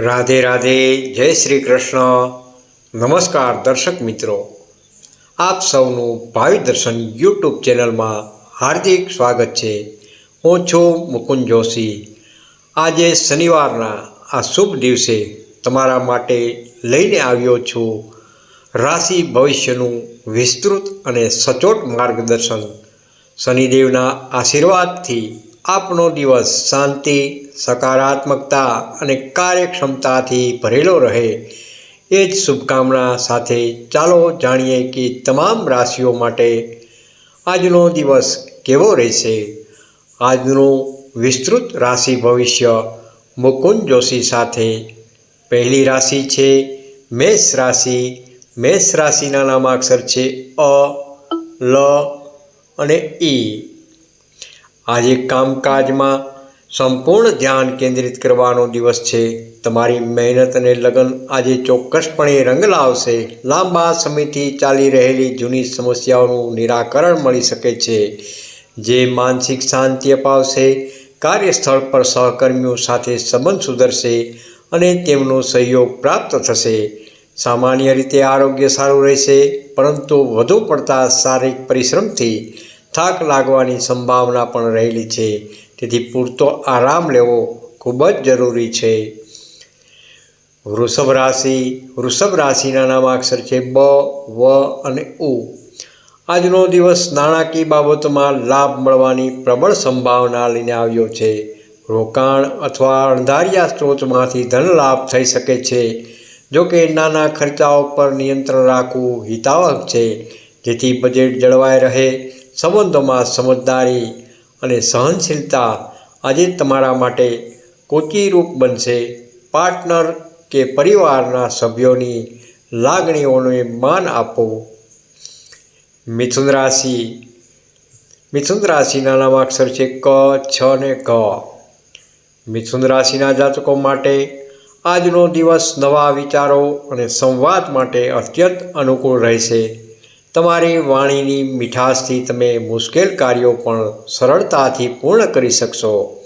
રાધે રાધે, જય શ્રી કૃષ્ણ. નમસ્કાર દર્શક મિત્રો. આપ સૌનું ભાવિ દર્શન યુટ્યુબ ચેનલમાં હાર્દિક સ્વાગત છે. હું છું મુકુંદ જોશી. આજે શનિવારના આ શુભ દિવસે તમારા માટે લઈને આવ્યો છું. રાશિ ભવિષ્યનું વિસ્તૃત અને સચોટ માર્ગદર્શન. શનિદેવના આશીર્વાદથી આપનો દિવસ શાંતિ સકારાત્મકતા અને કાર્યક્ષમતાથી ભરેલો રહે. એ જ શુભકામના સાથે ચાલો જાણીએ કે તમામ રાશિઓ માટે આજનો દિવસ કેવો રહેશે. આજનું વિસ્તૃત રાશિ ભવિષ્ય મુકુંદ જોશી સાથે. પહેલી રાશિ છે મેષ રાશિ. મેષ રાશિના નામાક્ષર છે અ, લ અને ઈ. આજે કામકાજમાં સંપૂર્ણ ધ્યાન કેન્દ્રિત કરવાનો દિવસ છે. તમારી મહેનત અને લગન આજે ચોક્કસપણે રંગ લાવશે. લાંબા સમયથી ચાલી રહેલી જૂની સમસ્યાઓનું નિરાકરણ મળી શકે છે. જે માનસિક શાંતિ અપાવશે, કાર્યસ્થળ પર સહકર્મીઓ સાથે સંબંધ સુધરશે અને તેમનો સહયોગ પ્રાપ્ત થશે. સામાન્ય રીતે આરોગ્ય સારું રહેશે, પરંતુ વધુ પડતા શારીરિક પરિશ્રમથી થાક લાગવાની સંભાવના પણ રહેલી છે. તેથી પૂરતો આરામ લેવો ખૂબ જ જરૂરી છે. વૃષભ રાશિ, વૃષભ રાશિના નામાક્ષર છે બ, વ અને ઉ. આજનો દિવસ નાણાકીય બાબતોમાં લાભ મળવાની પ્રબળ સંભાવના લઈને આવ્યો છે. રોકાણ અથવા અણધાર્યા સ્ત્રોતમાંથી ધન લાભ થઈ શકે છે. જો કે નાના ખર્ચાઓ પર નિયંત્રણ રાખવું હિતાવક છે. જેથી બજેટ જળવાઈ રહે, સંબંધોમાં સમજદારી અને સહનશીલતા આજે તમારા માટે કોચીરૂપ બનશે. પાર્ટનર કે પરિવારના સભ્યોની લાગણીઓને માન આપો. મિથુન રાશિ. મિથુન રાશિના નામાક્ષર છે ક, છ ને ક મિથુન રાશિના જાતકો માટે આજનો દિવસ નવા વિચારો અને સંવાદ માટે અત્યંત અનુકૂળ રહેશે. તમારી વાણીની મીઠાશથી તમે મુશ્કેલ કાર્યો પણ સરળતાથી પૂર્ણ કરી શકશો.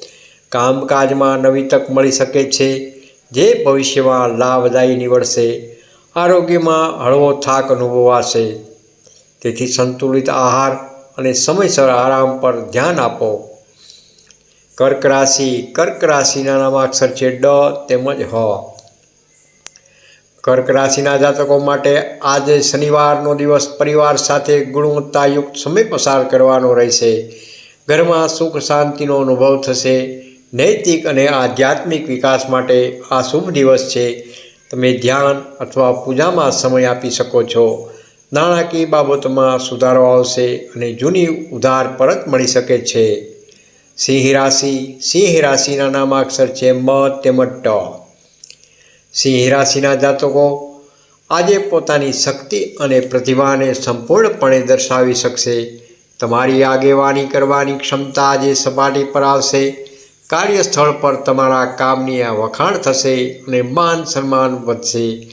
કામકાજમાં નવી તક મળી શકે છે, જે ભવિષ્યમાં લાભદાયી નીવડશે, આરોગ્યમાં હળવો થાક અનુભવાશે. તેથી સંતુલિત આહાર અને સમયસર આરામ પર ધ્યાન આપો. કર્ક રાશિ, કર્ક રાશિના નામાક્ષર છે ડ તેમજ હ. કર્ક રાશિના જાતકો માટે આજે શનિવારનો દિવસ પરિવાર સાથે ગુણવત્તાયુક્ત સમય પસાર કરવાનો રહેશે. ઘરમાં સુખ શાંતિનો અનુભવ થશે. નૈતિક અને આધ્યાત્મિક વિકાસ માટે આ શુભ દિવસ છે. તમે ધ્યાન અથવા પૂજામાં સમય આપી શકો છો. નાણાકીય બાબતોમાં સુધારો આવશે અને જૂની ઉધાર પરત મળી શકે છે. સિંહ રાશિ, સિંહ રાશિના નામાક્ષર છે મ તેમજ ટ. સિંહ રાશિના જાતકો આજે પોતાની શક્તિ અને પ્રતિભાને સંપૂર્ણપણે દર્શાવી શકશે. તમારી આગેવાની કરવાની ક્ષમતા આજે સપાટી પર આવશે. કાર્યસ્થળ પર તમારા કામની આ વખાણ થશે અને માન સન્માન વધશે.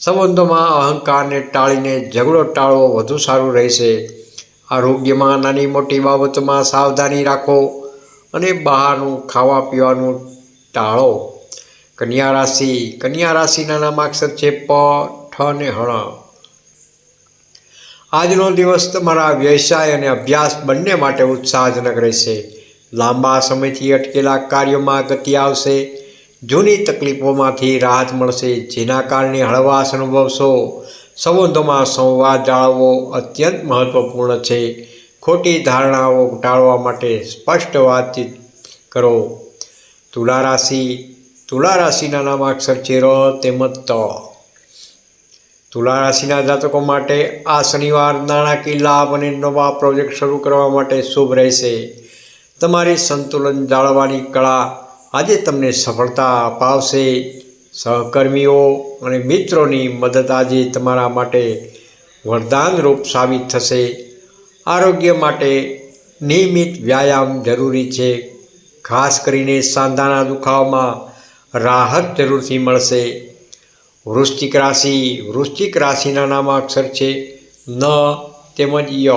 સંબંધોમાં અહંકારને ટાળીને ઝઘડો ટાળવો વધુ સારું રહેશે. આરોગ્યમાં નાની મોટી બાબતોમાં સાવધાની રાખો અને બહારનું ખાવા પીવાનું ટાળો. કન્યા રાશિ, કન્યા રાશિના નામાક્ષર છે પ, ઠ ને હણ આજનો દિવસ તમારા વ્યવસાય અને અભ્યાસ બંને માટે ઉત્સાહજનક રહેશે. લાંબા સમયથી અટકેલા કાર્યોમાં ગતિ આવશે. જૂની તકલીફોમાંથી રાહત મળશે. જેના કારણે હળવાશ અનુભવશો. સંબંધોમાં સંવાદ જાળવવો અત્યંત મહત્વપૂર્ણ છે. ખોટી ધારણાઓ ટાળવા માટે સ્પષ્ટ વાતચીત કરો. તુલા રાશિ તુલા રાશિના નામાક્ષર છે ર તેમજ ત. તુલા રાશિના જાતકો માટે આ શનિવાર નાણાકીય લાભ અને નવા પ્રોજેક્ટ શરૂ કરવા માટે શુભ રહેશે. તમારી સંતુલન જાળવવાની કળા આજે તમને સફળતા અપાવશે. સહકર્મીઓ અને મિત્રોની મદદ આજે તમારા માટે વરદાનરૂપ સાબિત થશે. આરોગ્ય માટે નિયમિત વ્યાયામ જરૂરી છે. ખાસ કરીને સાંધાના દુખાવામાં રાહત જરૂરથી મળશે. વૃશ્ચિક રાશિ, વૃશ્ચિક રાશિના નામ અક્ષર છે ન તેમજ ય.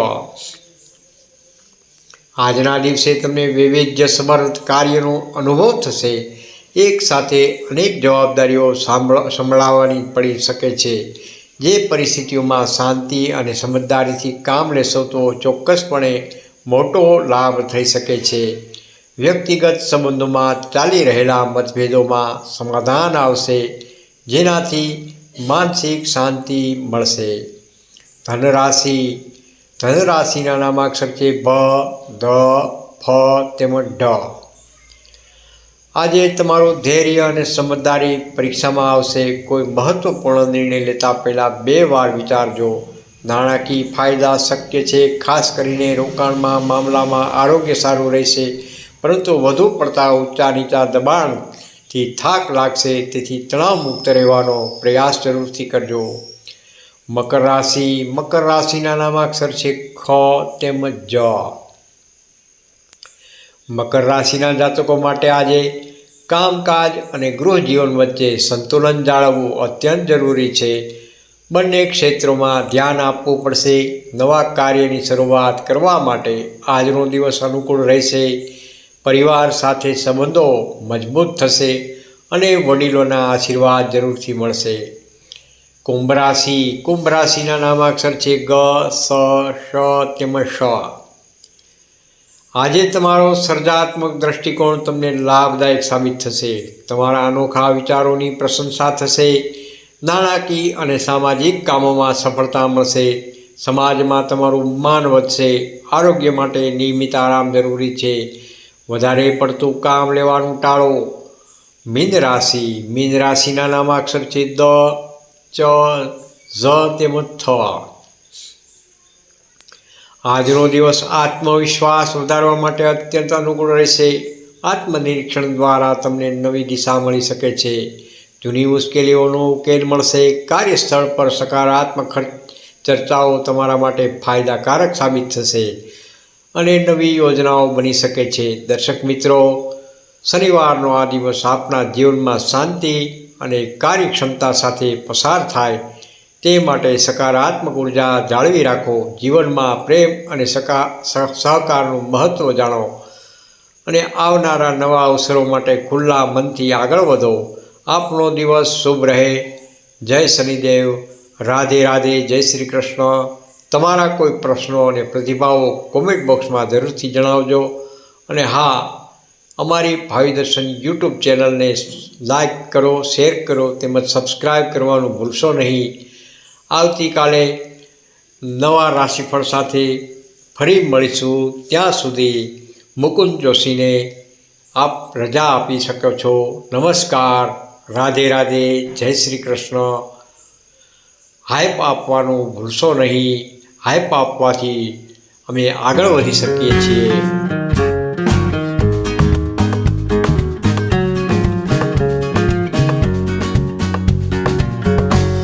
આજના દિવસે તમને વૈવિધ્યસભર કાર્યનો અનુભવ થશે. એક સાથે અનેક જવાબદારીઓ સાંભળ, સંભળાવવાની પડી શકે છે. જે પરિસ્થિતિઓમાં શાંતિ અને સમજદારીથી કામ લેશો તો ચોક્કસપણે મોટો લાભ થઈ શકે છે. વ્યક્તિગત સંબંધોમાં ચાલી રહેલા મતભેદોમાં સમાધાન આવશે, જેનાથી માનસિક શાંતિ મળશે. ધનરાશિ, ધનરાશિના નામાક્ષર છે ભ, ધ, ફ તેમજ ઢ આજે તમારું ધૈર્ય અને સમજદારી પરીક્ષામાં આવશે. કોઈ મહત્વપૂર્ણ નિર્ણય લેતા પહેલાં બે વાર વિચારજો. નાણાકીય ફાયદા શક્ય છે, ખાસ કરીને રોકાણમાં, મામલામાં આરોગ્ય સારું રહેશે. પરંતુ વધુ પડતા ઊંચા નીચા દબાણથી થાક લાગશે, તેથી તણાવ મુક્ત રહેવાનો પ્રયાસ જરૂરથી કરજો. મકર રાશિ, મકર રાશિના નામાક્ષર છે ખ તેમજ જ. મકર રાશિના જાતકો માટે આજે કામકાજ અને ગૃહજીવન વચ્ચે સંતુલન જાળવવું અત્યંત જરૂરી છે. બંને ક્ષેત્રોમાં ધ્યાન આપવું પડશે. નવા કાર્યની શરૂઆત કરવા માટે આજનો દિવસ અનુકૂળ રહેશે. પરિવાર સાથે સંબંધો મજબૂત થશે અને વડીલોના આશીર્વાદ જરૂરથી મળશે. કુંભ રાશિ, કુંભ રાશિના નામાક્ષર છે ગ, સ શ તેમજ શ આજે તમારો સર્જાત્મક દ્રષ્ટિકોણ તમને લાભદાયક સાબિત થશે. તમારા અનોખા વિચારોની પ્રશંસા થશે, નાણાકીય અને સામાજિક કામોમાં સફળતા મળશે, સમાજમાં તમારું માન વધશે, આરોગ્ય માટે નિયમિત આરામ જરૂરી છે વધારે પડતું કામ લેવાનું ટાળો. મીન રાશિ. મીન રાશિના નામાક્ષર છે દ, ચ, ઝ તેમજ થ. આજનો દિવસ આત્મવિશ્વાસ વધારવા માટે અત્યંત અનુકૂળ રહેશે. આત્મનિરીક્ષણ દ્વારા તમને નવી દિશા મળી શકે છે. જૂની મુશ્કેલીઓનો ઉકેલ મળશે. કાર્યસ્થળ પર સકારાત્મક ચર્ચાઓ તમારા માટે ફાયદાકારક સાબિત થશે. અને નવી યોજનાઓ બની શકે છે. દર્શક મિત્રો, શનિવારનો આ દિવસ આપના જીવનમાં શાંતિ અને કાર્યક્ષમતા સાથે પસાર થાય તે માટે સકારાત્મક ઊર્જા જાળવી રાખો. જીવનમાં પ્રેમ અને સકા સહકારનું મહત્ત્વ જાણો અને આવનારા નવા અવસરો માટે ખુલ્લા મનથી આગળ વધો. આપનો દિવસ શુભ રહે. જય શનિદેવ. રાધે રાધે. જય શ્રી કૃષ્ણ. તમારા કોઈ પ્રશ્નો અને પ્રતિભાવો કોમેન્ટ બોક્સમાં જરૂરથી જણાવજો. અને હા, અમારી ભાવિ દર્શન યુટ્યુબ ચેનલને લાઈક કરો શેર કરો, તેમજ સબસ્ક્રાઈબ કરવાનું ભૂલશો નહીં. આવતીકાલે નવા રાશિફળ સાથે ફરી મળીશું. ત્યાં સુધી મુકુંદ જોશીને આપ રજા આપી શકો છો. નમસ્કાર. રાધે રાધે. જય શ્રી કૃષ્ણ. હાઈપ આપવાનું ભૂલશો નહીં. હાઈપ આપવાથી અમે આગળ વધી શકીએ છીએ.